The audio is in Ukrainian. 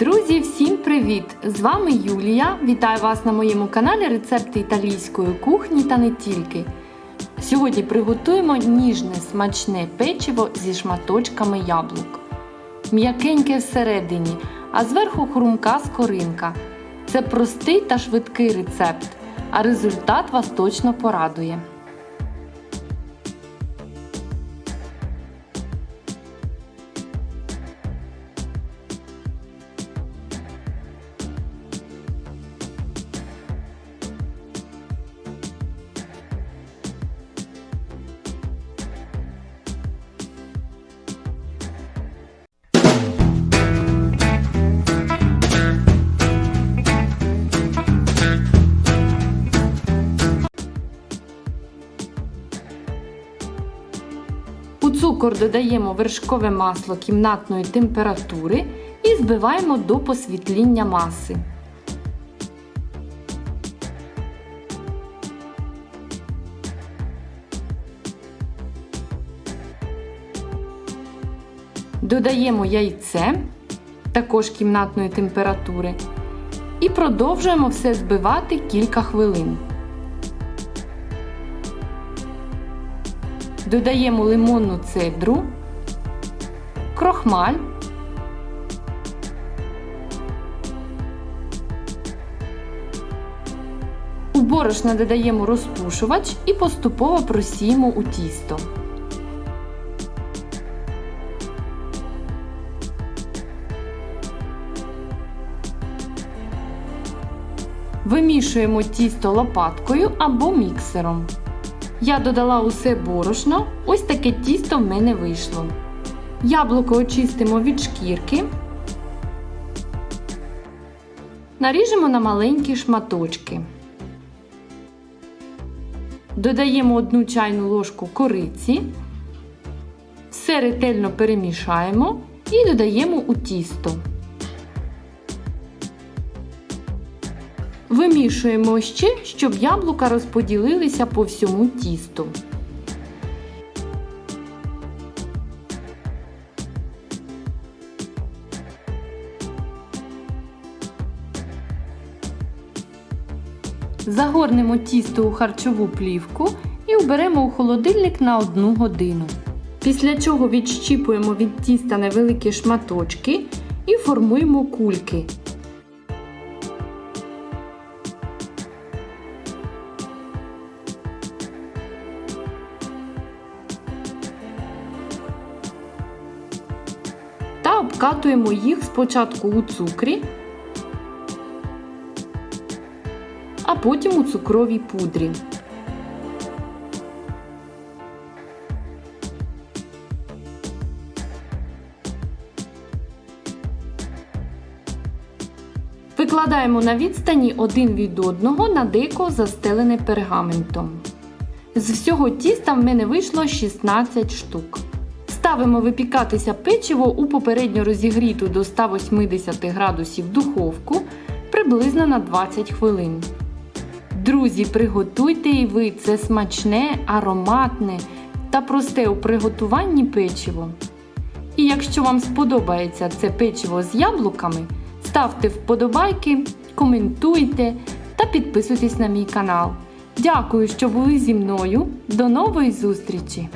Друзі, всім привіт! З вами Юлія. Вітаю вас на моєму каналі Рецепти італійської кухні та не тільки. Сьогодні приготуємо ніжне смачне печиво зі шматочками яблук. М'якеньке всередині, а зверху хрумка скоринка. Це простий та швидкий рецепт, а результат вас точно порадує. Цукор додаємо вершкове масло кімнатної температури і збиваємо до посвітління маси. Додаємо яйце, також кімнатної температури, і продовжуємо все збивати кілька хвилин. Додаємо лимонну цедру, крохмаль, у борошна додаємо розпушувач і поступово просіємо у тісто. Вимішуємо тісто лопаткою або міксером. Я додала усе борошно, ось таке тісто в мене вийшло. Яблуко очистимо від шкірки. Наріжемо на маленькі шматочки. Додаємо 1 чайну ложку кориці. Все ретельно перемішаємо і додаємо у тісто. Вимішуємо ще, щоб яблука розподілилися по всьому тісту. Загорнемо тісто у харчову плівку і уберемо у холодильник на 1 годину. Після чого відщіпуємо від тіста невеликі шматочки і формуємо кульки. Обкатуємо їх спочатку у цукрі, а потім у цукровій пудрі. Викладаємо на відстані один від одного на деко застелене пергаментом. З всього тіста в мене вийшло 16 штук. Ставимо випікатися печиво у попередньо розігріту до 180 градусів духовку приблизно на 20 хвилин. Друзі, приготуйте і ви це смачне, ароматне та просте у приготуванні печиво. І якщо вам сподобається це печиво з яблуками, ставте вподобайки, коментуйте та підписуйтесь на мій канал. Дякую, що були зі мною. До нової зустрічі!